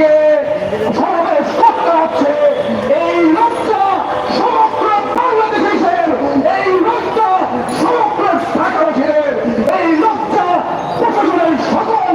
আজকে সমাবেশ করতে হচ্ছে এই লোকটা সমগ্র বাংলাদেশের এই লোকটা সমগ্র ঢাকাবাসীদের এই লোকটা প্রশাসনের সকল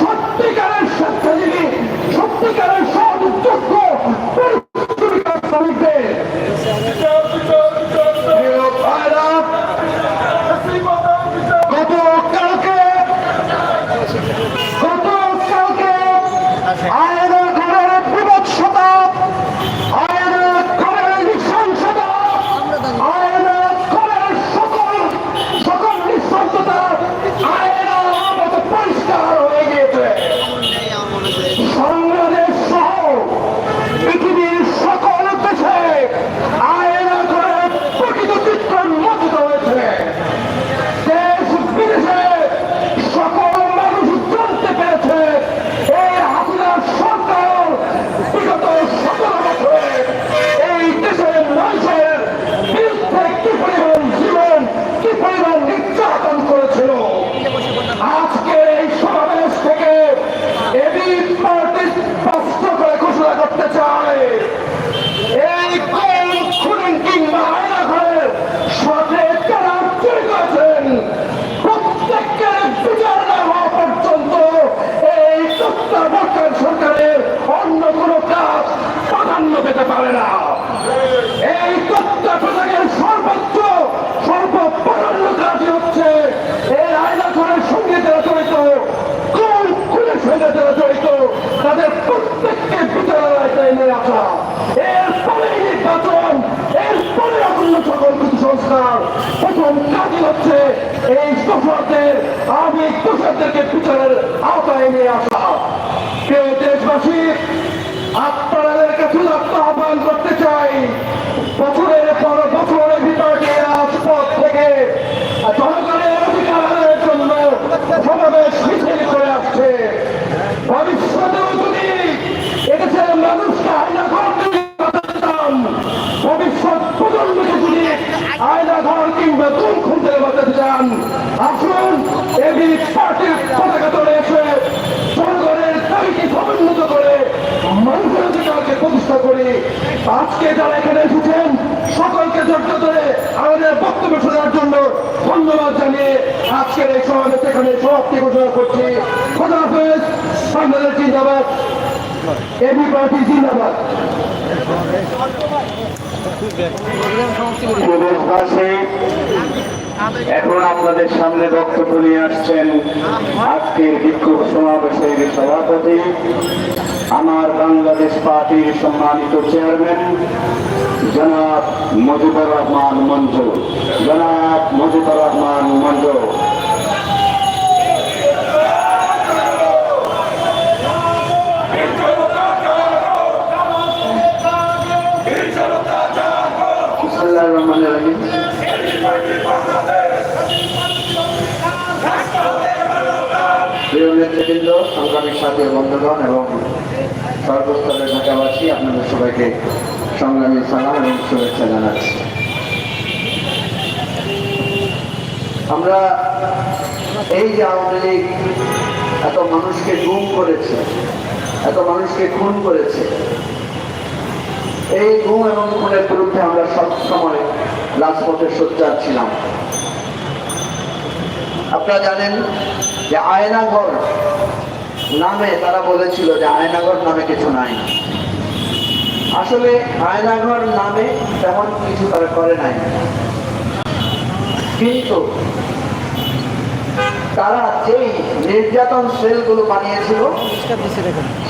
সত্যিকারের স্বেচ্ছাজীবী সত্যিকারের সহযোগ্য পরিশ্রমিক শ্রমিকদের প্রিয় ভাইরা, গতকালকে গতকালকে আয়নের ঘরের বিভৎসতা আয়নের ঘরের নৃশংসতা আয়নের ঘরের সকল সকল নিঃসঙ্গতা আয়না মতো পরিষ্কার হয়ে গিয়েছে বাংলাদেশ সহ পৃথিবীর সকল দেশে আয়না ঘরের প্রকৃত চিত্র উন্মোচিত হয়েছে দেশ বিদেশে সকল মানুষ জানতে পেরেছে এই হাসিনার সরকার বিগত সতেরো বছরে এই দেশের মানুষের বিরুদ্ধে কি পরিমাণ জীবন কি পরিমাণ নির্যাতন করেছিল আজকে এই সমাবেশ থেকে এবি পার্টি স্পষ্ট করে ঘোষণা করতে চায় এই কোন খুন কিংবা আয়না ঘরের সাথে যারা জড়িত আছেন প্রত্যেকের বিচার না হওয়া পর্যন্ত এই তত্ত্বাবধায়ক সরকারের অন্য কোনো কাজ প্রাধান্য পেতে পারে না এই তত্ত্বাবধায়কের সর্বোচ্চ সর্বপ্রাধান্য কাজই হচ্ছে এই আয়না ঘরের সঙ্গে যারা জড়িত কোন খুনের সঙ্গে যারা জড়িত তাদের প্রত্যেককে বিচারালয় নিয়ে আসা এরপরে নির্বাচন এরপরে অন্য সকল কিছু সংস্কার প্রথম কাজই হচ্ছে এই দোষরদের আমি দোষরদেরকে বিচারের আওতায় নিয়ে আসা। কেউ দেশবাসী আপনাদের কাছে আহ্বান করতে চাই। বছরের পর বছরের ভিতরে রাজপথ থেকে জনগণের অধিকার আদায়ের জন্য সমাবেশ মিছিল করে আসছে। ভবিষ্যতেও আয়না ঘর কিংবা দুম খুঁজতে বাঁচাতে চান। আসুন এবি পার্টির পতাকা তোলে এসে জনগণের দাবিকে সমুন্নত করে মানুষের অধিকারকে প্রতিষ্ঠা করি। আজকে যারা এখানে এসেছেন, সকলকে ধৈর্য ধরে আমাদের বক্তব্য শোনার জন্য ধন্যবাদ জানিয়ে আজকের এই সমাবেশ এখানে সমাপ্তি ঘোষণা করছি। খোদা হাফেজ, বাংলাদেশ জিন্দাবাদ। এবি পার্টি জিন্দাবাদ। এখন আপনাদের সামনে বক্তব্য নিয়ে আসছেন আজকের বিক্ষোভ সমাবেশের সভাপতি, আমার বাংলাদেশ পার্টির সম্মানিত চেয়ারম্যান, জনাব মজিবুর রহমান মঞ্জু। জনাব মজিবুর রহমান মঞ্জু। রহমানির রহিম প্রিয় নেতৃবৃন্দ সংগ্রামী সাথী বন্ধুগণ এবং সর্বস্তরের ঢাকাবাসী আপনাদের সবাইকে সংগ্রামী সালাম এবং শুভেচ্ছা জানাচ্ছি আমরা এই যে আওয়ামী লীগ এত মানুষকে গুম করেছে, এত মানুষকে খুন করেছে এই ঘুম এবং খুনের বিরুদ্ধে আমরা সব সবসময় রাজপথে সোচ্চার ছিলাম। আপনারা জানেন যে আয়নাঘর নামে তারা বলেছিল যে আয়নাঘর নামে কিছু নাই। আসলে আয়নাঘর নামে তেমন কিছু তারা করে নাই। কিন্তু তারা যেই নির্যাতন সেলগুলো বানিয়েছিল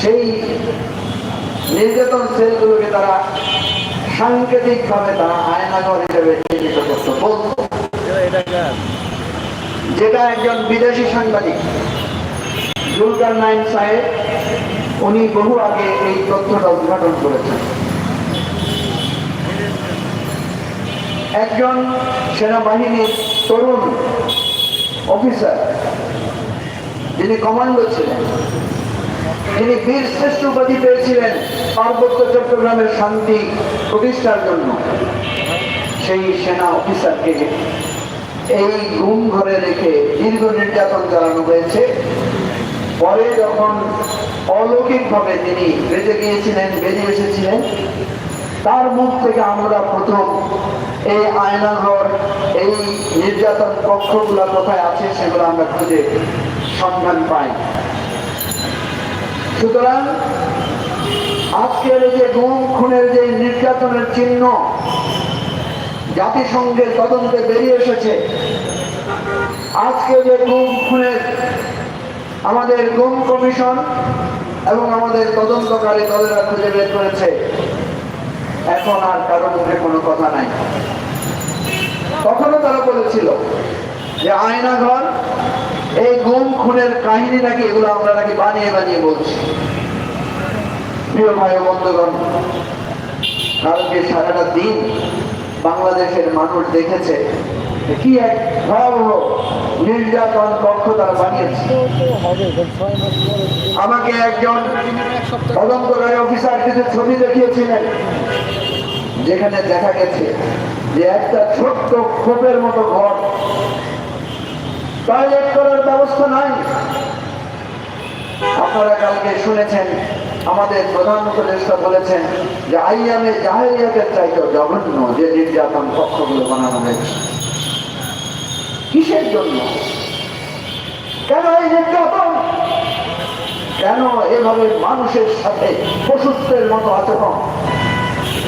সেই নির্যাতন সেলগুলোকে তারা সাংকেতিকভাবে তারা আয়নাগর হিসেবে চিহ্নিত করত। বলতো, যেটা একজন বিদেশি সাংবাদিক, জুলকার নাইন সাহেব, উনি বহু আগে এই তথ্যটা উদ্ঘাটন করেছেন। একজন সেনাবাহিনীর তরুণ অফিসার যিনি কমান্ডো ছিলেন তিনি বীর শ্রেষ্ঠ উপাধি পেয়েছিলেন, পার্বত্য চট্টগ্রামের শান্তি প্রতিষ্ঠার জন্য, সেই সেনা অফিসারকে এই ঘুম ঘরে রেখে দীর্ঘ নির্যাতন চালানো হয়েছে। পরে যখন অলৌকিকভাবে তিনি বেঁচে গিয়েছিলেন, বেরিয়ে এসেছিলেন, তার মুখ থেকে আমরা প্রথম এই আয়নাঘর এই নির্যাতন কক্ষগুলো কোথায় আছে সেগুলো আমরা খুঁজে সন্ধান পাই। সুতরাং আজকের যে গুম, খুনের যে নির্যাতনের চিহ্ন জাতিসংঘের তদন্তে বেরিয়ে এসেছে, আজকে যে গুম, খুনের আমাদের গুম কমিশন এবং আমাদের তদন্তকারী দলেরা খুঁজে বের করেছে, এখন আর কারও মুখে কোনো কথা নাই। তখনও তারা বলেছিল যে আয়নাঘর এই গুম খুনের কাহিনী নাকি এগুলো আমরা নাকি বানিয়ে বানিয়ে বলছি। প্রিয় ভাই বন্ধুগণ কালকে সারাটা দিন বাংলাদেশের মানুষ দেখেছে কি এক ভয়াবহ নির্যাতন কক্ষ তারা বানিয়েছে। আমাকে একজন তদন্তকারী অফিসার কিছু ছবি দেখিয়েছিলেন, যেখানে দেখা গেছে যে একটা ছোট্ট খোপের মতো ঘর টয়লেট করার ব্যবস্থা নাই। আপনারা কালকে শুনেছেন, আমাদের প্রধান উপদেষ্টা বলেছেন যে আইয়ামে জাহেরিয়াতের চাইতে জঘন্য যে নির্যাতন কক্ষগুলো বানানো হয়েছে। কিসের জন্য? কেন এই নির্যাতন? কেন এভাবে মানুষের সাথে পশুত্বের মতো আচরণ?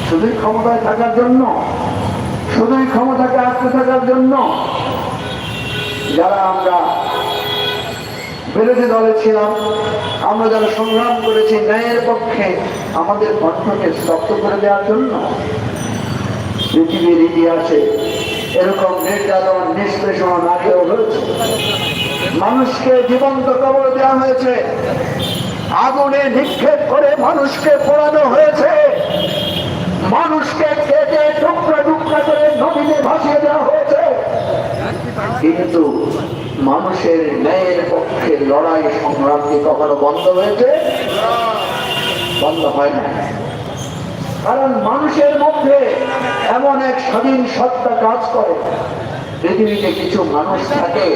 শুধুই ক্ষমতায় থাকার জন্য? শুধুই ক্ষমতাকে আটকে থাকার জন্য? যারা আমরা বিরোধী দলে ছিলাম, আমরা যারা সংগ্রাম করেছি ন্যায়ের পক্ষে, আমাদের কণ্ঠকে স্তব্ধ করে দেওয়ার জন্য পৃথিবীর ইতিহাসে এরকম নির্যাতন, নিষ্পেষণ আগেও হয়েছে। মানুষকে জীবন্ত কবর দেওয়া হয়েছে। আগুনে নিক্ষেপ করে মানুষকে পোড়ানো হয়েছে। মানুষকে কেটে টুকরা টুকরা করে নদীতে ভাসিয়ে দেওয়া কিন্তু মানুষের ন্যায়ের পক্ষে লড়াই সংগ্রাম কি কখনো বন্ধ হয়েছে? বন্ধ হয় না কারণ মানুষের মধ্যে এমন এক স্বাধীন সত্তা কাজ করে। পৃথিবীতে কিছু মানুষ থাকে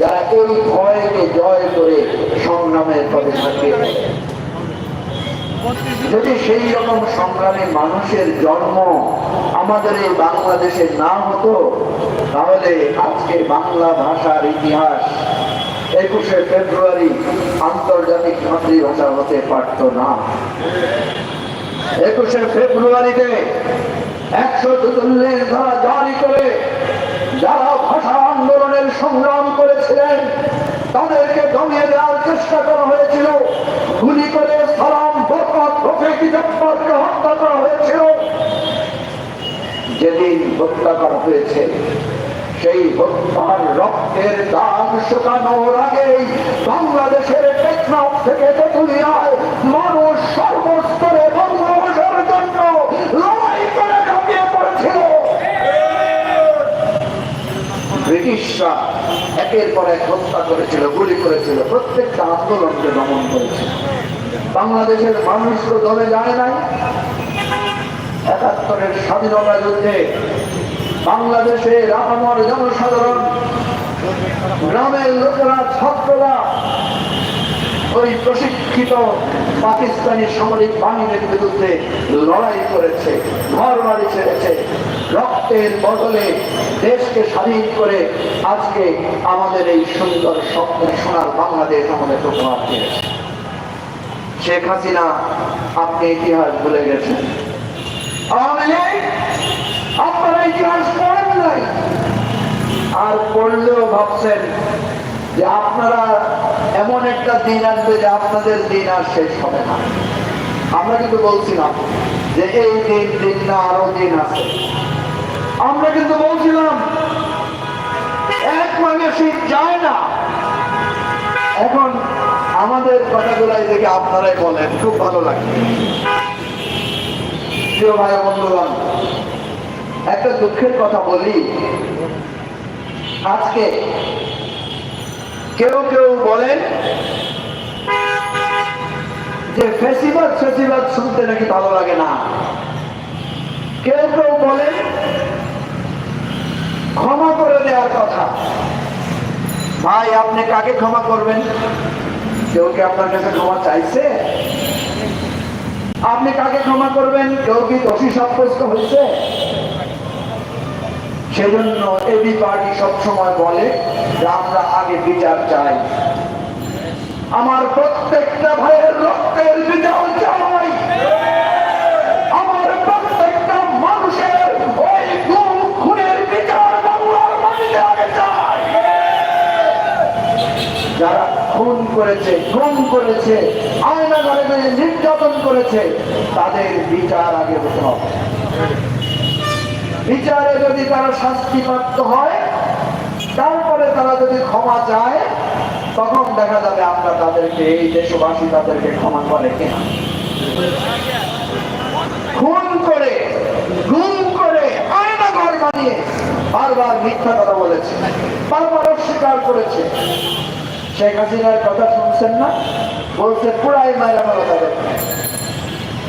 যারা এই ভয়কে জয় করে সংগ্রামের পথে থাকে। যদি সেই রকম সংগ্রামে মানুষের জন্ম আমাদের এই বাংলাদেশে না হতো তাহলে আজকে বাংলা ভাষার ইতিহাস একুশে ফেব্রুয়ারি আন্তর্জাতিক মাতৃভাষা হতে পারত না। একুশে ফেব্রুয়ারিতে একশো চুচল্লিশ ধারা জারি করে যারা ভাষা আন্দোলনের সংগ্রাম করেছিলেন, তাদেরকে দমিয়ে দেওয়ার চেষ্টা করা হয়েছিল। গুলি করে সালাম হত্যা করা হয়েছিল। যেদিন হত্যা করা হয়েছে সেই হত্যার রক্তের দাগ শুকানোর আগেই বাংলাদেশের টেকনাফ থেকে তেতুলিয়ায় মানুষ সর্বস্তরে বঙ্গবন্ধুর জন্য লড়াই করে ঝাঁপিয়ে পড়েছিল। ব্রিটিশরা একের পর এক হত্যা করেছিল, গুলি করেছিল, প্রত্যেকটা আন্দোলনকে দমন করেছিল। বাংলাদেশের মানুষ তো দলে যায় নাই। একাত্তরের স্বাধীনতা যুদ্ধে বাংলাদেশের আমার জনসাধারণ, গ্রামের লোকেরা ছাত্ররা, ওই প্রশিক্ষিত পাকিস্তানি সামরিক বাহিনীর বিরুদ্ধে লড়াই করেছে, ঘর বাড়ি ছেড়েছে, রক্তের বদলে দেশকে স্বাধীন করে আজকে আমাদের এই সুন্দর স্বপ্ন সোনার বাংলাদেশ আমাদের উপহার দিয়েছে। শেখ হাসিনা, আপনি ইতিহাস ভুলে গেছেন। লীগ আপনারা ইতিহাস পড়েন নাই। আর পড়লেও ভাবছেন যে আপনারা এমন একটা দিন আসবে যে আপনাদের দিন আর শেষ হবে না। আমরা কিন্তু বলছিলাম যে এই দিন দিন না, আরও দিন আছে। আমরা কিন্তু বলছিলাম, এক মানে শীত যায় না। এখন আমাদের কথাগুলাই দেখে আপনারাই বলেন, খুব ভালো লাগে। প্রিয় ভাই বন্ধুগণ একটা দুঃখের কথা বলি। আজকে কেউ কেউ বলেন যে ফেসিবাদ ফেসিবাদ শুনতে নাকি ভালো লাগে না। কেউ কেউ বলেন ক্ষমা করে দেওয়ার কথা। ভাই, আপনি কাকে ক্ষমা করবেন? কেউ কি আপনার কাছে ক্ষমা চাইছে? আপনি কাকে ক্ষমা করবেন? কেউ কি দোষী সাব্যস্ত হয়েছে? সেজন্য এবি পার্টি সবসময় বলে যে আমরা আগে বিচার চাই। আমার প্রত্যেকটা ভাইয়ের রক্তের বিচার চাই। আমার প্রত্যেকটা মানুষের যারা করেছে করেছে আয়না নির্যাতন করেছে, তাদের বিচার আগে হতে হবে। বিচারে যদি তারা শাস্তিপ্রাপ্ত হয়, তারপরে তারা যদি ক্ষমা চায়, তখন দেখা যাবে আমরা তাদেরকে, এই দেশবাসী তাদেরকে ক্ষমা করে কিনা। খুন করে, গুম করে, আয়না ঘর বানিয়ে বারবার মিথ্যা কথা বলেছে, বারবার অস্বীকার করেছে। শেখ হাসিনার কথা শুনছেন না? বলছে, পুরাই মায়েরা ভালো তাদের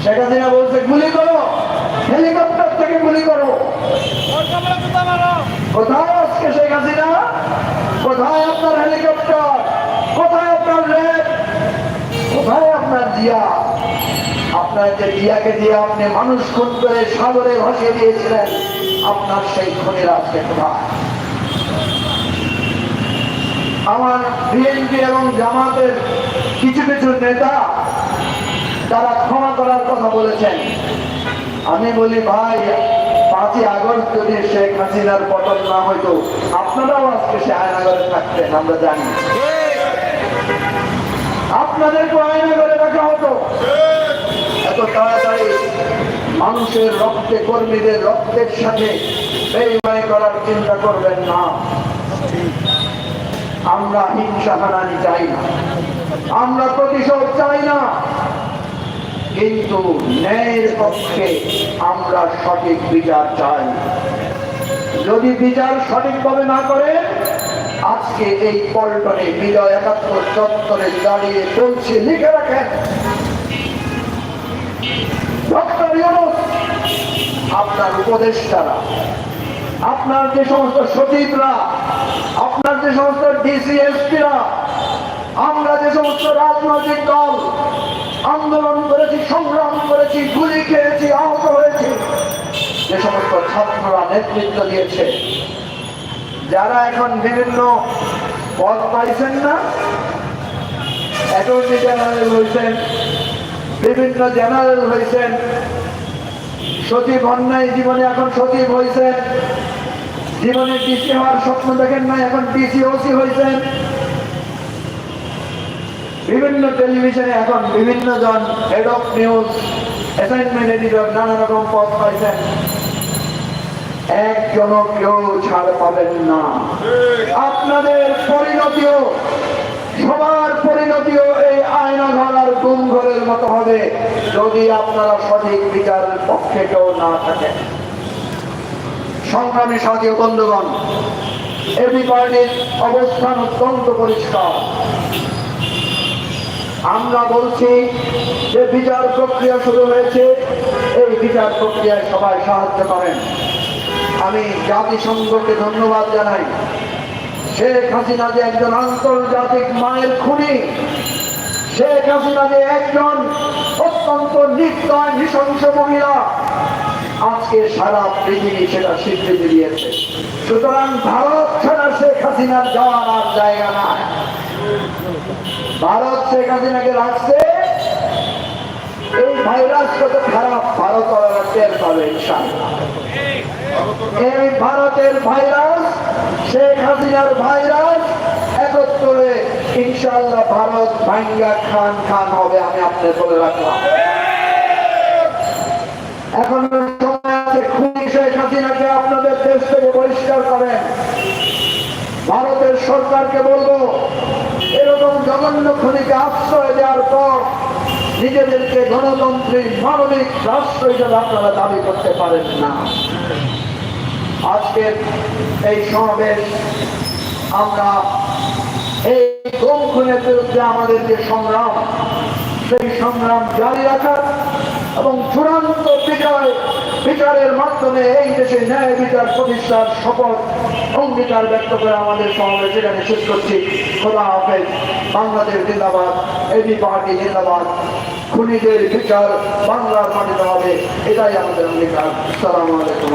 শেখ হাসিনা বলছে, গুলি করো, হেলিকপ্টার থেকে গুলি করো। কোথায় আজকে শেখ হাসিনা? কোথায় আপনার হেলিকপ্টার কোথায় আপনার রেড কোথায় আপনার জিয়া? আপনার যে জিয়াকে দিয়ে আপনি মানুষ খুন করে সাগরে ভাসিয়ে দিয়েছিলেন, আপনার সেই খুনের আজকে কোথায়? আমার বিএনপি এবং জামাতের কিছু কিছু নেতা, তারা ক্ষমা করার কথা বলেছেন। আমি বলি, ভাই, পাঁচই আগস্ট যদি শেখ হাসিনার পতন না হইতো, আপনারাও আজকে সে আয়নাগরে থাকতেন, আমরা জানি। আপনাদেরকে আয়নাগরে রাখা হতো। এত তাড়াতাড়ি মানুষের রক্তে, কর্মীদের রক্তের সাথে বেইমানি করার চিন্তা করবেন না। আমরা হিংসা হানানি চাই না। আমরা প্রতিশোধ চাই না। কিন্তু ন্যায়ের পক্ষে আমরা সঠিক বিচার চাই। যদি বিচার সঠিকভাবে না করে, আজকে এই পল্টনে বিজয় একাত্তর চত্বরে দাঁড়িয়ে চলছে, লিখে রাখেন। আপনার উপদেষ্টারা, আপনার যে সমস্ত সচিবরা, আপনার যে সমস্ত ডিসিএসপিরা আমরা যে সমস্ত রাজনৈতিক দল আন্দোলন করেছি, সংগ্রাম করেছি, গুলি খেয়েছি, আহত হয়েছি। যে সমস্ত ছাত্ররা নেতৃত্ব দিয়েছে, যারা এখন বিভিন্ন পদ পাইছেন না, অ্যাটর্নি জেনারেল হয়েছেন বিভিন্ন জেনারেল হয়েছেন সচিব অন্যায় জীবনে এখন সচিব হয়েছেন জীবনে ডিসি হওয়ার স্বপ্ন দেখেন না এখন ডিসি ওসি হয়েছেন বিভিন্ন টেলিভিশনে এখন বিভিন্ন জন head of news assignment editor নানা রকম পদ পাইছেন। একজনও কেউ ছাড় পাবেন না। আপনাদের পরিণতিও, সবার পরিণতিও এই আয়না ঘর আর গুম ঘরের মতো হবে, যদি আপনারা সঠিক বিচারের পক্ষে কেউ না থাকেন। সংগ্রামী সাথী বন্ধুগণ এবি পার্টির অবস্থান অত্যন্ত পরিষ্কার। আমরা বলছি যে বিচার প্রক্রিয়া শুরু হয়েছে। এই বিচার প্রক্রিয়ায় সবাই সাহায্য করেন। আমি জাতিসংঘকে ধন্যবাদ জানাই। শেখ হাসিনা যে একজন আন্তর্জাতিক মায়ের খুনি, শেখ হাসিনা যে একজন অত্যন্ত নির্দয় নৃশংস মহিলা, আজকে সারা পৃথিবী সেটা স্বীকৃতি দিয়েছে। সুতরাং ভারত ছাড়া শেখ হাসিনার যাওয়ার আর জায়গা নাই। ভারত শেখ হাসিনাকে রাখছে, এই ভাইরাস কত খারাপ, ভারত টের পাবে এই ভারতের ভাইরাস, শেখ হাসিনার ভাইরাস, একত্রে ইনশাআল্লাহ ভারত ভাঙ্গা খান খান হবে আমি বলে রাখলাম। এখন খুনি শেখ হাসিনাকে আপনাদের দেশ থেকে করেন। ভারতের সরকারকে বলব এরকম জঘন্য খুনিকে আশ্রয় দেওয়ার পর নিজেদেরকে গণতন্ত্রের মানবিক রাষ্ট্র হিসেবে আপনারা দাবি করতে পারেন না। আজকের এই সমাবেশ আমরা এই গম খুনের বিরুদ্ধে আমাদের যে সংগ্রাম, সেই সংগ্রাম জারি রাখার এবং চূড়ান্ত বিচার বিচারের মাধ্যমে এই দেশে ন্যায় বিচার প্রতিষ্ঠার শপথ অঙ্গীকার ব্যক্ত করে আমাদের সমাবেশ এখানে শেষ করছি খোদা হাফেজ বাংলাদেশ জিন্দাবাদ এবি পার্টি জিন্দাবাদ খুনিদের বিচার বাংলার মাটিতে হবে এটাই আমাদের অঙ্গীকার সালাম আলাইকুম